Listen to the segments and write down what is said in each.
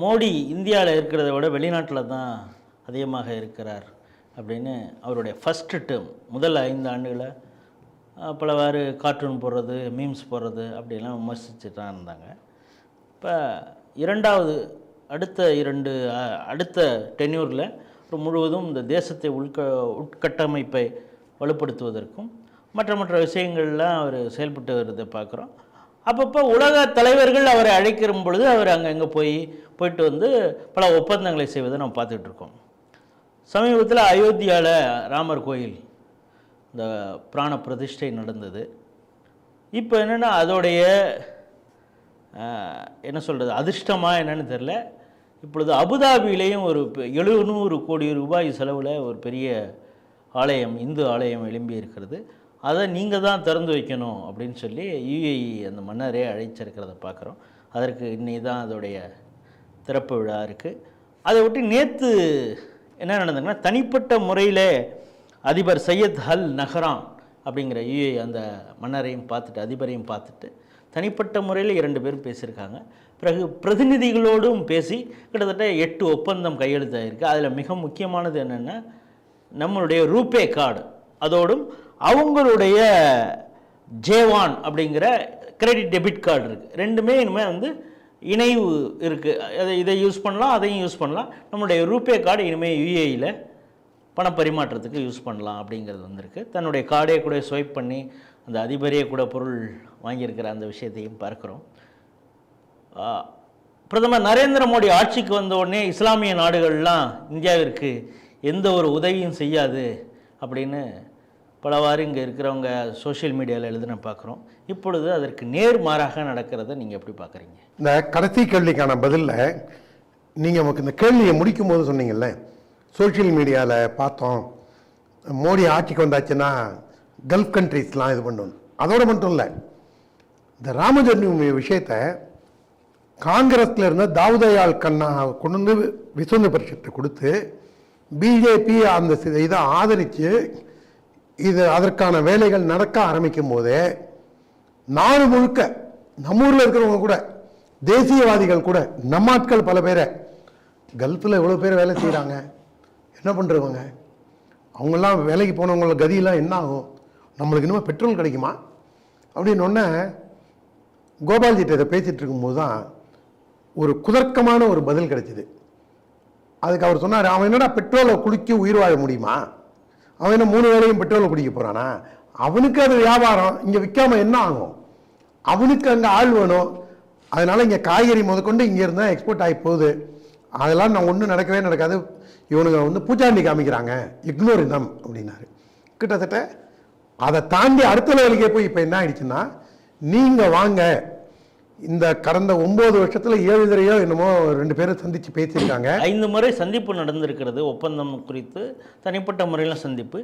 மோடி இந்தியாவில் இருக்கிறத விட வெளிநாட்டில் தான் அதிகமாக இருக்கிறார் அப்படின்னு அவருடைய ஃபஸ்ட்டு டேர்ம் முதல் ஐந்து ஆண்டுகளை பலவாறு கார்ட்டூன் போடுறது மீம்ஸ் போடுறது அப்படிலாம் விமர்சிச்சுட்டு தான் இருந்தாங்க. இப்போ இரண்டாவது அடுத்த இரண்டு அடுத்த டென்யூரில் முழுவதும் இந்த தேசத்தை உள்க உட்கட்டமைப்பை வலுப்படுத்துவதற்கும் மற்ற மற்ற விஷயங்கள்லாம் அவர் செயல்பட்டு வருதை பார்க்குறோம். அப்பப்போ உலக தலைவர்கள் அவரை அழைக்கிற பொழுது அவர் அங்கங்கே போய் போயிட்டு வந்து பல ஒப்பந்தங்களை செய்வதை நம்ம பார்த்துக்கிட்டு இருக்கோம். சமீபத்தில் அயோத்தியாவில் ராமர் கோயில் இந்த பிராண பிரதிஷ்டை நடந்தது. இப்போ என்னென்னா அதோடைய என்ன சொல்கிறது அதிர்ஷ்டமாக என்னன்னு தெரில இப்பொழுது அபுதாபியிலேயும் ஒரு எழுநூறு கோடி ரூபாய் செலவில் ஒரு பெரிய ஆலயம் இந்து ஆலயம் எழும்பி இருக்கிறது அதை நீங்கள் தான் திறந்து வைக்கணும் அப்படின்னு சொல்லி யுஏஇ அந்த மன்னரே அழைச்சிருக்கிறத பார்க்குறோம். அதற்கு இன்னைக்கு தான் அதோடைய திறப்பு விழா இருக்குது அதை ஒட்டி நேற்று என்ன நடந்ததுன்னா தனிப்பட்ட முறையில் அதிபர் சையத் அல் நஹரான் அப்படிங்கிற யுஏ அந்த மன்னரையும் பார்த்துட்டு அதிபரையும் பார்த்துட்டு தனிப்பட்ட முறையில் இரண்டு பேரும் பேசியிருக்காங்க. பிறகு பிரதிநிதிகளோடும் பேசி கிட்டத்தட்ட எட்டு ஒப்பந்தம் கையெழுத்தாகிருக்கு அதில் மிக முக்கியமானது என்னென்னா நம்மளுடைய ரூபே கார்டு. அதோடும் அவங்களுடைய ஜேவான் அப்படிங்கிற கிரெடிட் டெபிட் கார்டு இருக்குது ரெண்டுமே இனிமேல் வந்து இணைவு இருக்குது அதை இதை யூஸ் பண்ணலாம் அதையும் யூஸ் பண்ணலாம். நம்மளுடைய ரூபே கார்டு இனிமேல் யூஏயில் பண பரிமாற்றத்துக்கு யூஸ் பண்ணலாம் அப்படிங்கிறது வந்திருக்கு. தன்னுடைய கார்டே கூட ஸ்வைப் பண்ணி அந்த அதிபரே கூட பொருள் வாங்கியிருக்கிற அந்த விஷயத்தையும் பார்க்குறோம். பிரதமர் நரேந்திர மோடி ஆட்சிக்கு வந்த உடனே இஸ்லாமிய நாடுகள்லாம் இந்தியாவிற்கு எந்த ஒரு உதவியும் செய்யாது அப்படின்னு பலவாறு இங்கே இருக்கிறவங்க சோஷியல் மீடியாவில் எழுதுன பார்க்குறோம் இப்பொழுது அதற்கு நேர்மாறாக நடக்கிறத நீங்கள் எப்படி பார்க்குறீங்க இந்த கடைசி கேள்விக்கான பதிலில் நீங்கள் நமக்கு இந்த கேள்வியை முடிக்கும் போது சொன்னீங்கல்ல சோஷியல் மீடியாவில் பார்த்தோம் மோடி ஆட்சிக்கு வந்தாச்சுன்னா கல்ஃப் கண்ட்ரீஸ்லாம் இது பண்ணணும் அதோட மட்டும் இல்லை இந்த ராமஜன்மி விஷயத்தை காங்கிரஸில் இருந்த தாவுதயாள் கண்ணா கொண்டு வந்து விசுவந்த பரிஷத்தை கொடுத்து பிஜேபி அந்த இதை ஆதரித்து இது அதற்கான வேலைகள் நடக்க ஆரம்பிக்கும் போதே நாடு முழுக்க நம்ம ஊரில் இருக்கிறவங்க கூட தேசியவாதிகள் கூட நம்ம ஆட்கள் பல பேரை கல்ஃபில் எவ்வளோ பேர் வேலை செய்கிறாங்க என்ன பண்ணுறவங்க அவங்கெல்லாம் வேலைக்கு போனவங்கள கதியெல்லாம் என்ன ஆகும்? நம்மளுக்கு இன்னும் பெட்ரோல் கிடைக்குமா? அப்படின்னு ஒன்று கோபால்ஜிட்ட இதை பேசிகிட்டு இருக்கும்போது தான் ஒரு குதர்க்கமான ஒரு பதில் கிடைச்சிது. அதுக்கு அவர் சொன்னார் அவன் என்னடா பெட்ரோலை குளிக்க உயிர் வாழ முடியுமா? அவன் என்ன மூணு வேலையும் பெட்ரோலை குடிக்க போகிறானா அவனுக்கு அது வியாபாரம். இங்கே விற்காம என்ன ஆகும்? அவனுக்கு அங்கே ஆள் வேணும். அதனால் இங்கே காய்கறி முதற்கொண்டு இங்கே இருந்தால் எக்ஸ்போர்ட் ஆகி போகுது. அதெல்லாம் நான் ஒன்றும் நடக்கவே நடக்காது. இவனுங்க வந்து பூச்சாண்டி காமிக்கிறாங்க. இக்னோர் தம் அப்படின்னாரு. கிட்டத்தட்ட அதை தாண்டி அடுத்த லெவலுக்கே போய் இப்போ என்ன ஆயிடுச்சுன்னா நீங்கள் வாங்க. இந்த கடந்த ஒன்பது வருஷத்துல ஏழு தரையோ என்னமோ ரெண்டு பேரும் சந்திச்சு பேசியிருக்காங்க. ஐந்து முறை சந்திப்பு நடந்திருக்கிறது. ஒப்பந்தம் குறித்து தனிப்பட்ட முறையில் சந்திப்பு.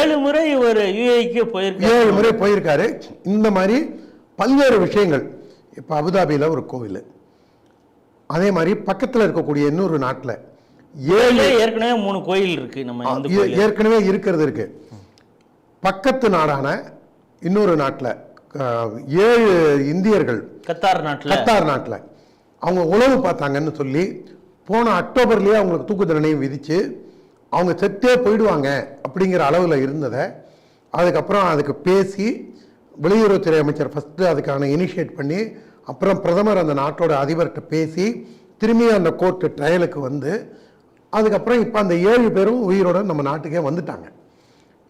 ஏழு முறை இவர் யுஏக்கு போயிருக்காரு. ஏழு முறை போயிருக்காரு. இந்த மாதிரி பல்வேறு விஷயங்கள். இப்போ அபுதாபியில் ஒரு கோவில். அதே மாதிரி பக்கத்தில் இருக்கக்கூடிய இன்னொரு நாட்டில் ஏழு ஏற்கனவே மூணு கோயில் இருக்கு நம்ம ஏற்கனவே இருக்கிறது இருக்கு. பக்கத்து நாடான இன்னொரு நாட்டில் ஏழு இந்தியர்கள் கத்தார் நாட்டில். கத்தார் நாட்டில். அவங்க உளவு பார்த்தாங்கன்னு சொல்லி போன அக்டோபர்லேயே அவங்களுக்கு தூக்கு தண்டனையும் விதித்து அவங்க செத்தே போயிடுவாங்க அப்படிங்கிற அளவில் இருந்ததை அதுக்கப்புறம் அதுக்கு பேசி வெளியுறவுத்துறை அமைச்சர் ஃபஸ்ட்டு அதுக்கான இனிஷியேட் பண்ணி அப்புறம் பிரதமர் அந்த நாட்டோட அதிபர்கிட்ட பேசி திரும்பி அந்த கோர்ட்டு ட்ரையலுக்கு வந்து அதுக்கப்புறம் இப்போ அந்த ஏழு பேரும் உயிரோட நம்ம நாட்டுக்கே வந்துட்டாங்க.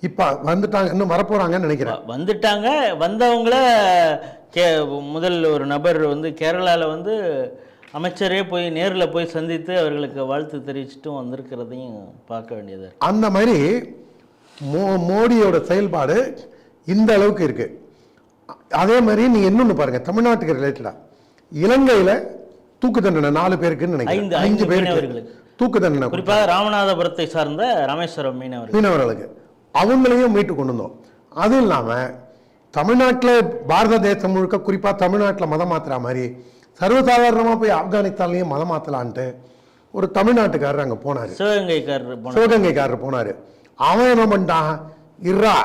இப்போ வந்துட்டாங்க இன்னும் வரப்போகிறாங்கன்னு நினைக்கிறேன். வந்துட்டாங்க. வந்தவங்கள கே முதல் ஒரு நபர் வந்து கேரளாவில் வந்து அமைச்சரே போய் நேரில் போய் சந்தித்து அவர்களுக்கு வாழ்த்து தெரிவிச்சுட்டும் வந்திருக்கிறதையும் பார்க்க வேண்டியது. அந்த மாதிரி மோ மோடியோட செயல்பாடு இந்த அளவுக்கு இருக்கு. அதே மாதிரி நீங்க இன்னொன்று பாருங்க தமிழ்நாட்டுக்கு ரிலேட்டடா இலங்கையில தூக்கு தண்டனை நாலு பேருக்குன்னு நினைக்கிறேன். ஐந்து பேருக்கு. தூக்கு தண்டனை குறிப்பாக ராமநாதபுரத்தை சார்ந்த ராமேஸ்வரம் மீனவர்கள். மீனவர்களுக்கு. அவங்களையும் மீட்டு கொண்டு வந்தோம். அதுவும் இல்லாமல் தமிழ்நாட்டில் பாரத தேசம் முழுக்க குறிப்பாக தமிழ்நாட்டில் மதம் மாத்துற மாதிரி சர்வசாதாரணமாக போய் ஆப்கானிஸ்தான்லேயும் மதம் மாற்றலான்ட்டு ஒரு தமிழ்நாட்டுக்காரர் அங்கே போனார். சிவகங்கைக்காரர் சிவகங்கைக்காரர் போனார். அவன் என்ன பண்ணிட்டான் இர்ரா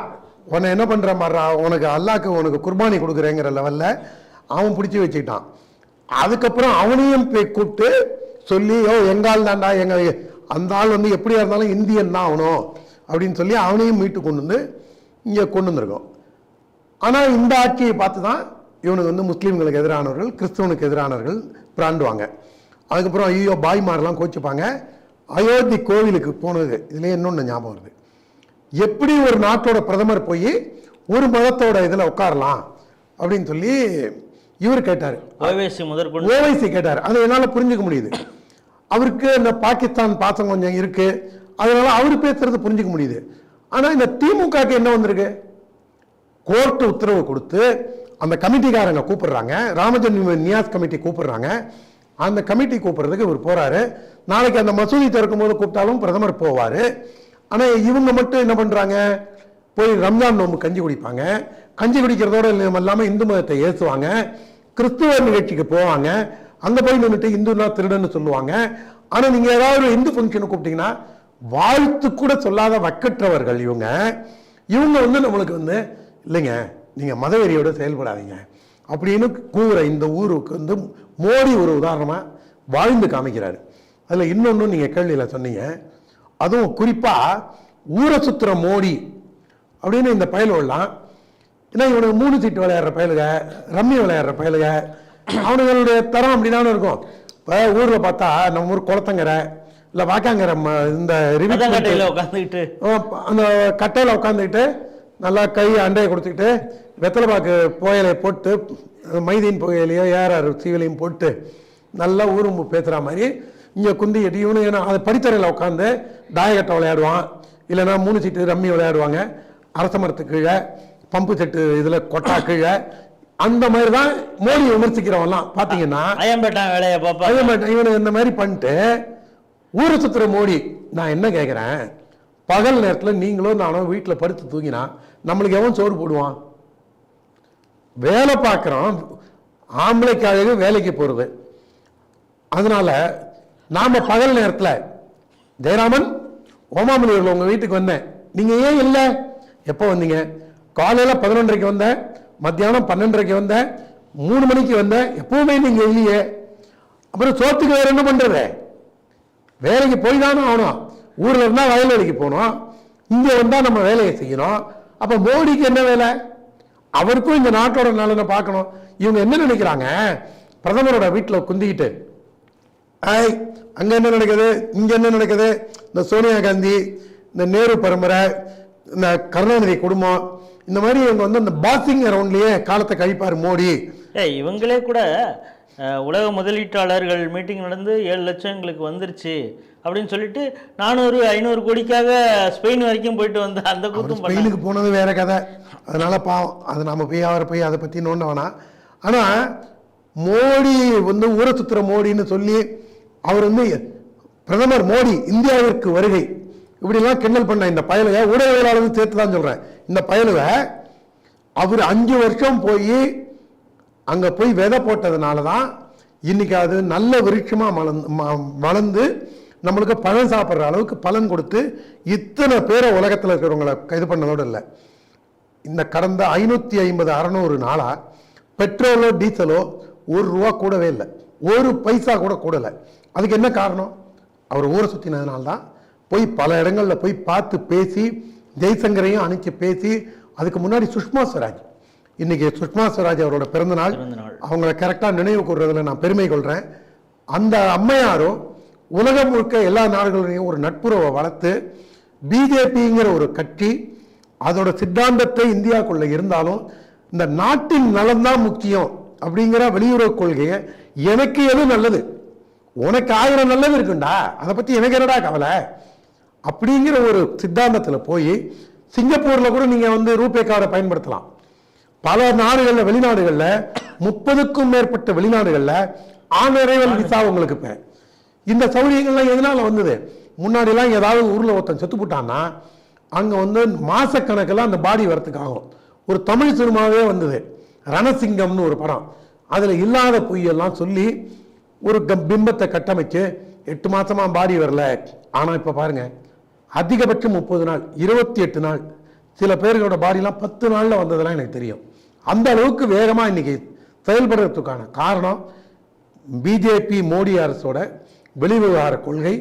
உன்னை என்ன பண்ணுற மாதிரிடா உனக்கு அல்லாக்கு உனக்கு குர்பானி கொடுக்குறேங்கிற லெவலில் அவன் பிடிச்சி வச்சுக்கிட்டான். அதுக்கப்புறம் அவனையும் போய் கூப்பிட்டு சொல்லி ஓ எங்கால் தாண்டா எங்க அந்த ஆள் வந்து எப்படியா இருந்தாலும் இந்தியன் தான் ஆகணும் அப்படின்னு சொல்லி அவனையும் மீட்டு கொண்டு வந்து இங்கே கொண்டு வந்திருக்கோம். ஆனால் இந்த ஆட்சியை பார்த்து தான் இவனுக்கு வந்து முஸ்லீம்களுக்கு எதிரானவர்கள் கிறிஸ்தவனுக்கு எதிரானவர்கள் பிராண்டுவாங்க. அதுக்கப்புறம் ஐயோ பாய்மாரெலாம் கோச்சிப்பாங்க. அயோத்தி கோவிலுக்கு போனது இதுலேயே இன்னொன்று ஞாபகம் வருது. எப்படி ஒரு நாட்டோட பிரதமர் போய் ஒரு மதத்தோட இதில் உட்காரலாம் அப்படின்னு சொல்லி இவர் கேட்டார். ஓவேசி முதற்கொண்டு ஓவைசி கேட்டார். அதை என்னால் புரிஞ்சுக்க முடியுது. அவருக்கு இந்த பாகிஸ்தான் பாசம் கொஞ்சம் இருக்கு. அதனால அவர் பேசுறது புரிஞ்சுக்க முடியுது. ஆனால் இந்த திமுகக்கு என்ன வந்திருக்கு? கோர்ட்டு உத்தரவு கொடுத்து அந்த கமிட்டிக்காரங்க கூப்பிடுறாங்க. ராமஜன்ம நியாஸ் கமிட்டி கூப்பிடுறாங்க. அந்த கமிட்டி கூப்பிடுறதுக்கு இவர் போறாரு. நாளைக்கு அந்த மசூதி திறக்கும் போது கூப்பிட்டாலும் பிரதமர் போவார். ஆனால் இவங்க மட்டும் என்ன பண்ணுறாங்க போய் ரம்ஜான் நோம்பு கஞ்சி குடிப்பாங்க. கஞ்சி குடிக்கிறதோட இல்லாமல் இந்து மதத்தை ஏசுவாங்க. கிறிஸ்துவ நிகழ்ச்சிக்கு போவாங்க. அங்கே போய் நின்றுட்டு இந்துனா திருடன்னு சொல்லுவாங்க. ஆனால் நீங்கள் ஏதாவது ஒரு இந்து ஃபங்க்ஷன் கூப்பிட்டீங்கன்னா வாழ்த்து கூட சொல்லாத வக்கற்றவர்கள் இவங்க. இவங்க வந்து நம்மளுக்கு வந்து இல்லைங்க நீங்கள் மதவெறியோட செயல்படாதீங்க. அப்படின்னு கூற இந்த ஊருக்கு வந்து மோடி ஒரு உதாரணமாக வாழ்ந்து காமிக்கிறாரு. அதில் இன்னொன்று நீங்கள் கேள்வியில் சொன்னீங்க. அதுவும் குறிப்பாக ஊரை சுத்துற மோடி அப்படின்னு இந்த பயலுவெல்லாம் ஏன்னா இவனுக்கு மூணு சீட்டு விளையாடுற பயலுக ரம்மி விளையாடுற பயலுக அவனுங்களுடைய தரம் அப்படிதானே இருக்கும். இப்போ ஊரில் பார்த்தா நம்ம ஊர் குளத்தங்கரை இல்லை வாக்காங்கரை ம- இந்த மதங்கட்டையில் உட்காந்துக்கிட்டு அந்த கட்டையில் உட்காந்துக்கிட்டு நல்லா கை அண்டையை கொடுத்துக்கிட்டு வெத்தலை பாக்கு புயலை போட்டு மைதீன் புயலையோ ஏஆர் சீவலையும் போட்டு நல்லா ஊரும்பு பேசுகிற மாதிரி இங்கே குந்தி இவனு ஏன்னா அது படித்தரையில் உட்காந்து தாயக்கட்டை விளையாடுவான். இல்லைன்னா மூணு சீட்டு ரம்மி விளையாடுவாங்க. அரச மரத்து கீழே பம்பு செட்டு இதில் கொட்டா கீழே அந்த மாதிரி தான் மோடி விமர்சிக்கிறவன்லாம் பார்த்தீங்கன்னா இவனு இந்த மாதிரி பண்ணிட்டு ஊரை சுற்றுற மோடி நான் என்ன கேட்குறேன் பகல் நேரத்தில் நீங்களும் நானும் வீட்டில் படுத்து தூங்கினா நம்மளுக்கு எவன் சோறு போடுவான்? வேலை பார்க்குறோம் ஆம்பளைக்காக வேலைக்கு போகிறது அதனால் நாம் பகல் நேரத்தில் ஜெயராமன் ஓமாமலையூரில் உங்கள் வீட்டுக்கு வந்தேன். நீங்கள் ஏன் இல்லை? எப்போ வந்தீங்க? காலையில் பதினொன்றரைக்கு வந்தேன் மத்தியானம் பன்னெண்டரைக்கு வந்தேன் மூணு மணிக்கு வந்தேன் எப்பவுமே நீங்கள் இல்லையே. அப்புறம் சோத்துக்கு வேறு என்ன பண்ணுறது வேலைக்கு போய் தானே ஆகணும். ஊரில் இருந்தால் வயல்வெளிக்கு போகணும். இங்கே வந்தால் நம்ம வேலையை செய்யணும். அப்போ மோடிக்கு என்ன வேலை? அவருக்கும் இந்த நாட்டோட நலனை பார்க்கணும். இவங்க என்ன நினைக்கிறாங்க? பிரதமரோட வீட்டில் குந்திக்கிட்டு ஐய் அங்கே என்ன நடக்குது? இங்கே என்ன நடக்குது? இந்த சோனியா காந்தி இந்த நேரு பரம்பரை இந்த கருணாநிதி குடும்பம் இந்த மாதிரி இவங்க வந்து அந்த பாசிங் அரவுண்ட்லயே காலத்தை கழிப்பார் மோடி. ஏய் இவங்களே கூட உலக முதலீட்டாளர்கள் மீட்டிங் நடந்து ஏழு லட்சம் எங்களுக்கு வந்துருச்சு அப்படின்னு சொல்லிட்டு நானூறு ஐநூறு கோடிக்காக ஸ்பெயின் வரைக்கும் போயிட்டு வந்த அந்த கூத்தும் ஸ்பெயினுக்கு போனது வேற கதை. அதனால பாவம் அது நாம போய் அவரை போய் அதை பத்தி நோண்ட வேணாம். ஆனா மோடி வந்து ஊரை சுத்துற மோடின்னு சொல்லி அவர் வந்து பிரதமர் மோடி இந்தியாவிற்கு வருகை. இப்படிலாம் கிண்டல் பண்ண இந்த பயலுக ஊடகவியலாளர் சேர்த்து தான் சொல்றேன். இந்த பயலுக அவர் அஞ்சு வருஷம் போய் அங்கே போய் விதை போட்டதுனால தான் இன்னைக்கு அது நல்ல விருட்சமாக மலர்ந்து ம- வளர்ந்து நம்மளுக்கு பழம் சாப்பிட்ற அளவுக்கு பலன் கொடுத்து இத்தனை பேரை உலகத்தில் இருக்கிறவங்களை இது பண்ணதோடு இல்லை. இந்த கடந்த ஐநூற்றி ஐம்பது அறநூறு நாளாக பெட்ரோலோ டீசலோ ஒரு ரூபா கூடவே இல்லை. ஒரு பைசா கூட கூடலை. அதுக்கு என்ன காரணம்? அவர் ஊரை சுற்றினதுனால தான் போய் பல இடங்களில் போய் பார்த்து பேசி ஜெய்சங்கரையும் அனுப்பிச்சு பேசி அதுக்கு முன்னாடி சுஷ்மா ஸ்வராஜ் இன்னைக்கு சுஷ்மா ஸ்வராஜ் அவரோட பிறந்த நாள் பிறந்த நாள். அவங்கள கரெக்டாக நினைவு கூறுறதுல நான் பெருமை கொள்கிறேன் அந்த அம்மையாரும் உலகம் முழுக்க எல்லா நாடுகளையும் ஒரு நட்புறவை வளர்த்து பிஜேபிங்கிற ஒரு கட்சி அதோட சித்தாந்தத்தை இந்தியாக்குள்ள இருந்தாலும் இந்த நாட்டின் நலன்தான் முக்கியம் அப்படிங்கிற வெளியுறவு கொள்கையை எனக்கு எது நல்லது? உனக்கு ஆயிரம் நல்லது இருக்குண்டா? அதை பத்தி எனக்கு என்னடா கவலை? அப்படிங்கிற ஒரு சித்தாந்தத்துல போய் சிங்கப்பூர்ல கூட நீங்க வந்து ரூபே கார்டை பயன்படுத்தலாம். பல நாடுகளில் வெளிநாடுகளில் முப்பதுக்கும் மேற்பட்ட வெளிநாடுகளில் ஆன் விசா உங்களுக்கு இப்போ. இந்த சௌகரியங்கள்லாம் எதனால வந்தது? முன்னாடிலாம் ஏதாவது ஊரில் ஒருத்தன் செத்து போட்டான்னா அங்கே வந்து மாசக்கணக்கில் அந்த பாடி வரத்துக்காகும் ஒரு தமிழ் சினிமாவே வந்தது. ரணசிங்கம்னு ஒரு படம். அதில் இல்லாத பொய்யெல்லாம் சொல்லி ஒரு பிம்பத்தை கட்டமைச்சு எட்டு மாதமாக பாடி வரல. ஆனால் இப்போ பாருங்கள் அதிகபட்சம் முப்பது நாள் இருபத்தி எட்டு நாள். சில பேர்களோட பாடிலாம் பத்து நாளில் வந்ததெல்லாம் எனக்கு தெரியும். அந்த அளவுக்கு வேகமாக இன்னைக்கு செயல்படுறதுக்கான காரணம் பிஜேபி மோடி அரசோட வெளிவிவகார கொள்கை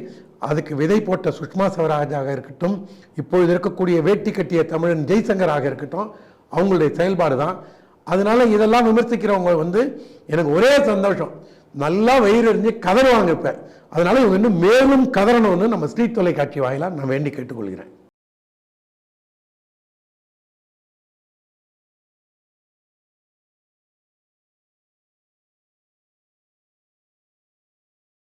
அதுக்கு விதை போட்ட சுஷ்மா ஸ்வராஜாக இருக்கட்டும் இப்பொழுது இருக்கக்கூடிய வேட்டி கட்டிய தமிழன் ஜெய்சங்கராக இருக்கட்டும் அவங்களுடைய செயல்பாடு தான். அதனால இதெல்லாம் விமர்சிக்கிறவங்க வந்து எனக்கு ஒரே சந்தோஷம். நல்லா வயிறு எறிஞ்சு கதறுவாங்க இப்போ. அதனால இவங்க இன்னும் மேலும் கதறணும்னு நம்ம ஸ்ரீ தொலைக்காட்சி வாயிலாக நான் வேண்டி கேட்டுக்கொள்கிறேன்.